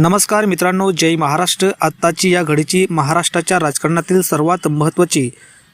नमस्कार मित्रांनो जय महाराष्ट्र. आत्ताची या घडीची महाराष्ट्राच्या राजकारणातील सर्वात महत्त्वाची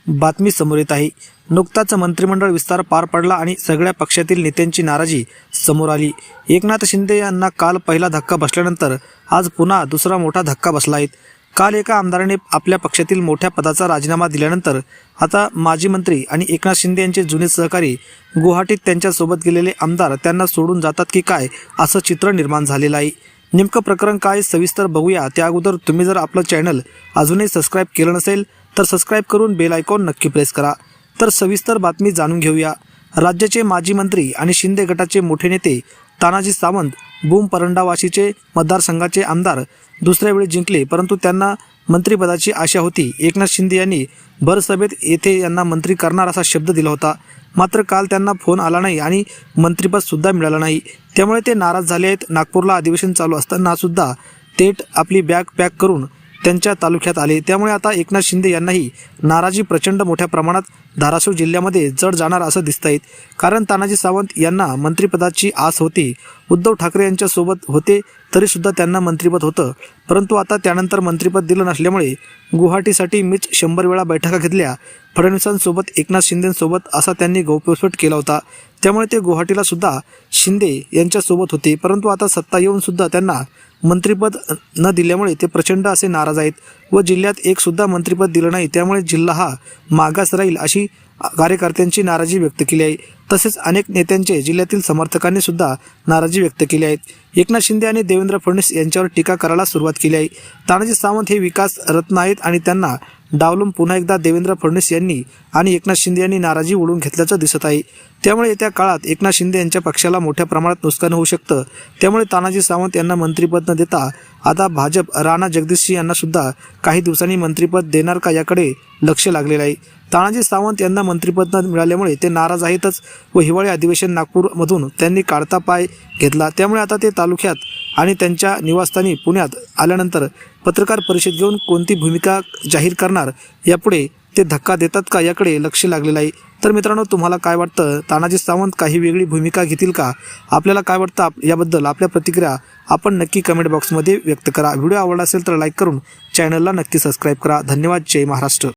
बातमी समोर येत आहे. नुकताच मंत्रिमंडळ विस्तार पार पडला आणि सगळ्या पक्षातील नेत्यांची नाराजी समोर आली. एकनाथ शिंदे यांना काल पहिला धक्का बसल्यानंतर आज पुन्हा दुसरा मोठा धक्का बसला आहे. काल एका आमदाराने आपल्या पक्षातील मोठ्या पदाचा राजीनामा दिल्यानंतर आता माजी मंत्री आणि एकनाथ शिंदे यांचे जुने सहकारी गुवाहाटीत त्यांच्यासोबत गेलेले आमदार त्यांना सोडून जातात की काय असं चित्र निर्माण झालेलं आहे. नेमकं प्रकरण काय सविस्तर बघूया. त्या अगोदर तुम्ही जर आपलं चॅनल अजूनही सबस्क्राईब केलं नसेल तर सबस्क्राईब करून बेल आयकॉन नक्की प्रेस करा. तर सविस्तर बातमी जाणून घेऊया. राज्याचे माजी मंत्री आणि शिंदे गटाचे मोठे नेते तानाजी सावंत बूम परंडावाशीचे मतदारसंघाचे आमदार दुसऱ्या वेळी जिंकले परंतु त्यांना मंत्रिपदाची आशा होती. एकनाथ शिंदे यांनी भरसभेत येथे यांना मंत्री करणार असा शब्द दिला होता. मात्र काल त्यांना फोन आला नाही आणि मंत्रीपदसुद्धा मिळाला मिळालं नाही. त्यामुळे ते नाराज झाले आहेत. नागपूरला अधिवेशन चालू असताना सुद्धा थेट आपली बॅग पॅक करून त्यांच्या तालुक्यात आले. त्यामुळे आता एकनाथ शिंदे यांनाही नाराजी प्रचंड मोठ्या प्रमाणात धाराशिव जिल्ह्यामध्ये जड जाणार असं दिसत आहेत कारण तानाजी सावंत यांना मंत्रिपदाची आस होती. उद्धव ठाकरे यांच्यासोबत होते तरीसुद्धा त्यांना मंत्रिपद होतं. परंतु आता त्यानंतर मंत्रिपद दिलं नसल्यामुळे गुवाहाटीसाठी मीच शंभर वेळा बैठका घेतल्या. फडणवीसांसोबत एकनाथ शिंदेसोबत असा त्यांनी गौप्यस्फोट केला होता. त्यामुळे ते गुवाहाटीला सुद्धा शिंदे यांच्यासोबत होते. परंतु आता सत्ता येऊन सुद्धा त्यांना मंत्रिपद न दिल्यामुळे ते प्रचंड असे नाराज आहेत व जिल्ह्यात एक सुद्धा मंत्रिपद दिलं नाही. त्यामुळे जिल्हा हा मागास राहील अशी कार्यकर्त्यांची नाराजी व्यक्त केली आहे. तसेच अनेक नेत्यांचे जिल्ह्यातील समर्थकांनी सुद्धा नाराजी व्यक्त केली आहेत. एकनाथ शिंदे आणि देवेंद्र फडणवीस यांच्यावर टीका करायला सुरुवात केली आहे. तानाजी सावंत हे विकास रत्न आहेत आणि त्यांना डावलून पुन्हा एकदा देवेंद्र फडणवीस यांनी आणि एकनाथ शिंदे यांनी नाराजी ओढून घेतल्याचं दिसत आहे. त्यामुळे येत्या काळात एकनाथ शिंदे यांच्या पक्षाला मोठ्या प्रमाणात नुकसान होऊ शकतं. त्यामुळे तानाजी सावंत यांना मंत्रिपद न देता आता भाजप राणा जगदीश यांना सुद्धा काही दिवसांनी मंत्रिपद देणार का याकडे लक्ष लागलेलं आहे. तानाजी सावंत यांना मंत्रिपद न मिळाल्यामुळे ते नाराज आहेतच व हिवाळी अधिवेशन नागपूरमधून त्यांनी काढता पाय घेतला. त्यामुळे आता ते तालुक्यात आणि त्यांच्या निवासस्थानी पुण्यात आल्यानंतर पत्रकार परिषद घेऊन कोणती भूमिका जाहीर करणार यापुढे ते धक्का देतात का याकडे लक्ष लागलेलं आहे. तर मित्रांनो तुम्हाला काय वाटतं? तानाजी सावंत काही वेगळी भूमिका घेतील का? आपल्याला काय वाटतं? आप याबद्दल आपल्या प्रतिक्रिया आपण नक्की कमेंट बॉक्समध्ये व्यक्त करा. व्हिडिओ आवडला असेल तर लाईक करून चॅनलला नक्की सबस्क्राईब करा. धन्यवाद. जय महाराष्ट्र.